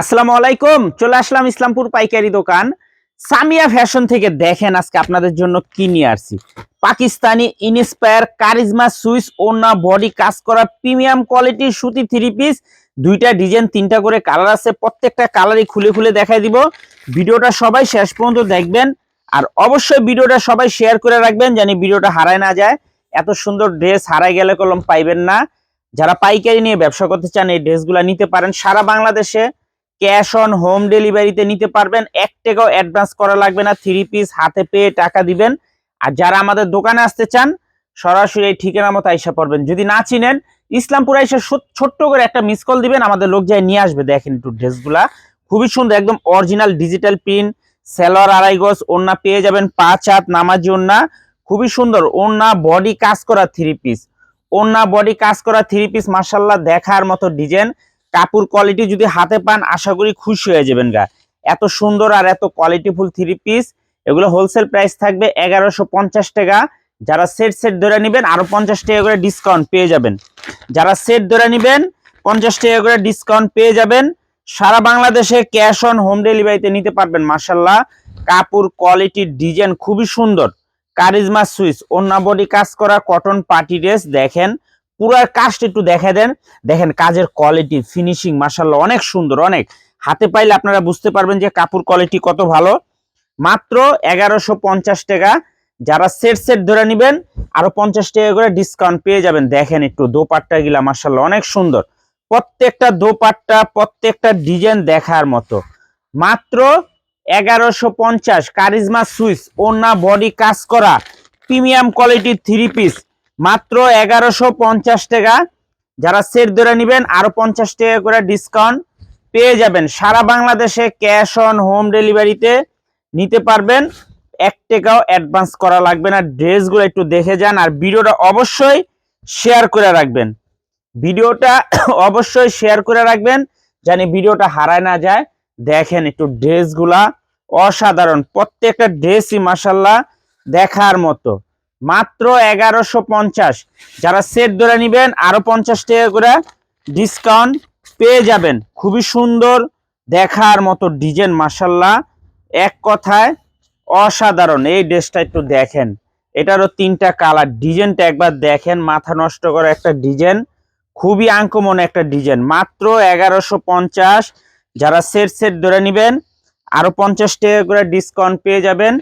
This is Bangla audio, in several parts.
আসসালামু আলাইকুম, চলে আসলাম ইসলামপুর পাইকারি দোকান। সামিয়া ফ্যাশন থেকে দেখেন আজকে আপনাদের জন্য কি নিয়ে আসছি। পাকিস্তানি ইনস্পায়ার কারিজমা সুইস ওনা বডি কাজ করা প্রিমিয়াম কোয়ালিটির সুতি থ্রি পিস। দুইটা ডিজাইন, তিনটা করে কালার আছে, প্রত্যেকটা কালারই খুলে খুলে দেখাই দিব। ভিডিওটা সবাই শেষ পর্যন্ত দেখবেন। আর অবশ্যই ভিডিওটা সবাই শেয়ার করে রাখবেন জানি ভিডিওটা হারায় না যায়। এত সুন্দর ড্রেস হারায় গেলে কলম পাইবেন না। যারা পাইকারি নিয়ে ব্যবসা করতে চান, এই ড্রেসগুলো নিতে পারেন সারা বাংলাদেশে। ক্যাশ অন হোম ডেলিভারিতে নিতে পারবেন। এক অ্যাডভান্স করা লাগবে না। থ্রি পিস হাতে পেয়ে টাকা দিবেন। আর যারা আমাদের দোকানে আসতে চান, সরাসরি এই ঠিকানা মতো আইসা পড়বেন। যদি না চিনেন, ইসলামপুর আইসা ছোট্ট করে একটা মিস কল দিবেন। আমাদের লোক যায় নিয়ে আসবে। দেখেন একটু ড্রেসগুলা। খুবই সুন্দর, একদম অরিজিনাল ডিজিটাল প্রিন্ট সেলর আড়াই গজ পেয়ে যাবেন পাঁচ হাত নামাজি ওন্না খুবই সুন্দর ওন্না বডি কাজ করা থ্রি পিস ওন্না বডি কাজ করা থ্রি পিস মার্শাল্লাহ দেখার মতো ডিজাইন কাপড় কোয়ালিটি যদি হাতে পান, আশা করি খুশি হয়ে যাবেন গা। এত সুন্দর আর এত কোয়ালিটিফুল থ্রি পিস এগুলো হোলসেল প্রাইস থাকবে এগারোশো পঞ্চাশ টাকা। যারা সেট সেট ধরে নেবেন, আরও পঞ্চাশ টাকা করে ডিসকাউন্ট পেয়ে যাবেন। যারা সেট ধরে নেবেন, পঞ্চাশ টাকা করে ডিসকাউন্ট পেয়ে যাবেন। সারা বাংলাদেশে ক্যাশ অন হোম ডেলিভারিতে নিতে পারবেন মার্শাল্লাহ কাপড় কোয়ালিটির ডিজাইন খুবই সুন্দর। কারিজমা সুইচ অন্য বডি কাজ করা কটন পার্টি ড্রেস দেখেন। পুরো কাজটা একটু দেখা দেন। দেখেন কাজের কোয়ালিটি ফিনিশিং মার্শাল্লাহ অনেক সুন্দর, অনেক। হাতে পাইলে আপনারা বুঝতে পারবেন যে কাপড় কোয়ালিটি কত ভালো। মাত্র এগারোশো পঞ্চাশ টাকা। যারা সেট সেট ধরে নেবেন, আরও পঞ্চাশ টাকা করে ডিসকাউন্ট পেয়ে যাবেন। দেখেন একটু দোপাট্টা গিলা মার্শাল্লাহ অনেক সুন্দর। প্রত্যেকটা দোপাট্টা, প্রত্যেকটা ডিজাইন দেখার মতো। মাত্র এগারোশো পঞ্চাশ। কারিজমা সুইচ ওনা বডি কাজ করা। প্রিমিয়াম কোয়ালিটির থ্রি পিস মাত্র এগারোশো পঞ্চাশ টাকা। যারা সেট ধরে নেবেন, আরও পঞ্চাশ টাকা করে ডিসকাউন্ট পেয়ে যাবেন। সারা বাংলাদেশে ক্যাশ অন হোম ডেলিভারিতে নিতে পারবেন। এক টাকাও অ্যাডভান্স করা লাগবে না। ড্রেসগুলো একটু দেখে যান আর ভিডিওটা অবশ্যই শেয়ার করে রাখবেন। ভিডিওটা অবশ্যই শেয়ার করে রাখবেন জানি ভিডিওটা হারায় না যায়। দেখেন একটু ড্রেসগুলা অসাধারণ। প্রত্যেকটা ড্রেসই মাসাল্লাহ দেখার মতো। মাত্র এগারোশো পঞ্চাশ। যারা সেট ধরে নেবেন, আরও পঞ্চাশ টাকা করে ডিসকাউন্ট পেয়ে যাবেন। খুবই সুন্দর দেখার মতো ডিজাইন মাসাল্লাহ এক কথায় অসাধারণ। এই ড্রেসটা একটু দেখেন। এটারও তিনটা কালার। ডিজাইনটা একবার দেখেন, মাথা নষ্ট করা একটা ডিজাইন খুবই আঙ্কমন একটা ডিজাইন মাত্র এগারোশো পঞ্চাশ। যারা সেট সেট ধরে নেবেন, আরও পঞ্চাশ টাকা করে ডিসকাউন্ট পেয়ে যাবেন।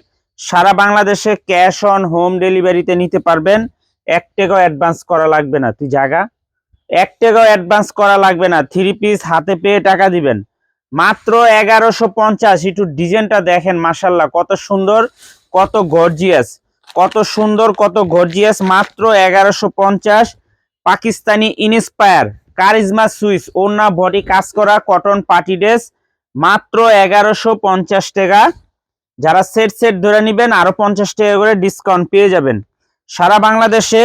সারা বাংলাদেশে ক্যাশ অন হোম ডেলিভারিতে নিতে পারবেন। এক টাকাও অ্যাডভান্স করা লাগবে না, তুই জায়গা এক টাকাও অ্যাডভান্স করা লাগবে না থ্রি পিস হাতে পেয়ে টাকা দিবেন। মাত্র এগারোশো পঞ্চাশ, একটু ডিজাইনটা দেখেন মাসাল্লাহ কত সুন্দর, কত গর্জিয়াস কত সুন্দর, কত গর্জিয়াস মাত্র এগারোশো পঞ্চাশ। পাকিস্তানি ইনস্পায়ার কারিজমা সুইস ওনা বডি কাজ করা কটন পার্টি ড্রেস মাত্র এগারোশো পঞ্চাশ টাকা। যারা সেট সেট ধরে নেবেন, আরও পঞ্চাশ টাকা করে ডিসকাউন্ট পেয়ে যাবেন। সারা বাংলাদেশে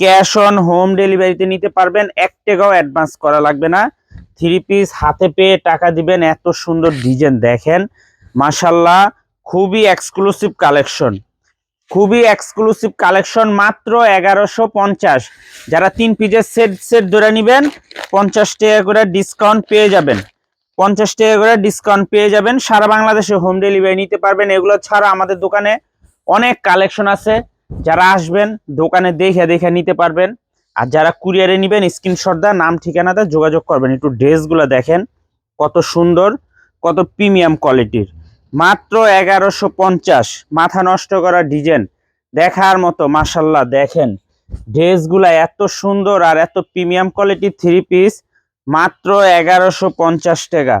ক্যাশ অন হোম ডেলিভারিতে নিতে পারবেন, এক টাকাও অ্যাডভান্স করা লাগবে না। থ্রি পিস হাতে পেয়ে টাকা দিবেন, এত সুন্দর ডিজাইন দেখেন। মাসাল্লাহ খুবই এক্সক্লুসিভ কালেকশন খুবই এক্সক্লুসিভ কালেকশন মাত্র এগারোশো পঞ্চাশ। যারা তিন পিসের সেট সেট ধরে নেবেন, পঞ্চাশ টাকা করে ডিসকাউন্ট পেয়ে যাবেন। পঞ্চাশ টাকা করে ডিসকাউন্ট পেয়ে যাবেন। সারা বাংলাদেশে হোম ডেলিভারি নিতে পারবেন। এগুলো ছাড়া আমাদের দোকানে অনেক কালেকশন আছে। যারা আসবেন, দোকানে দেখে দেখে নিতে পারবেন। আর যারা কুরিয়ারে নেবেন স্ক্রিনশট দা নাম ঠিকানাতে যোগাযোগ করবেন। একটু ড্রেসগুলো দেখেন। কত সুন্দর, কত প্রিমিয়াম কোয়ালিটির মাত্র এগারোশো পঞ্চাশ। মাথা নষ্ট করা ডিজাইন দেখার মতো মাসাল্লাহ দেখেন। ড্রেসগুলা এত সুন্দর আর এত প্রিমিয়াম কোয়ালিটির থ্রি পিস মাত্র এগারোশো পঞ্চাশ টাকা।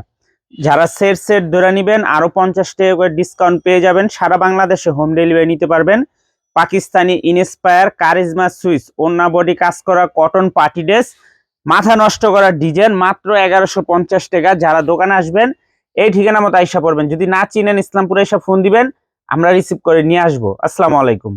যারা সেট সেট ধরে নেবেন, আরও পঞ্চাশ টাকা করে ডিসকাউন্ট পেয়ে যাবেন। সারা বাংলাদেশে হোম ডেলিভারি নিতে পারবেন। পাকিস্তানি ইনস্পায়ার কারিজমা সুইচ ওন্না বডি কাজ করা কটন পার্টি ড্রেস মাথা নষ্ট করা ডিজাইন মাত্র এগারোশো পঞ্চাশ টাকা। যারা দোকানে আসবেন, এই ঠিকানা মতো আইসা পড়বেন। যদি না চিনেন ইসলামপুরে এসে ফোন দিবেন, আমরা রিসিভ করে নিয়ে আসব। আসসালামু আলাইকুম।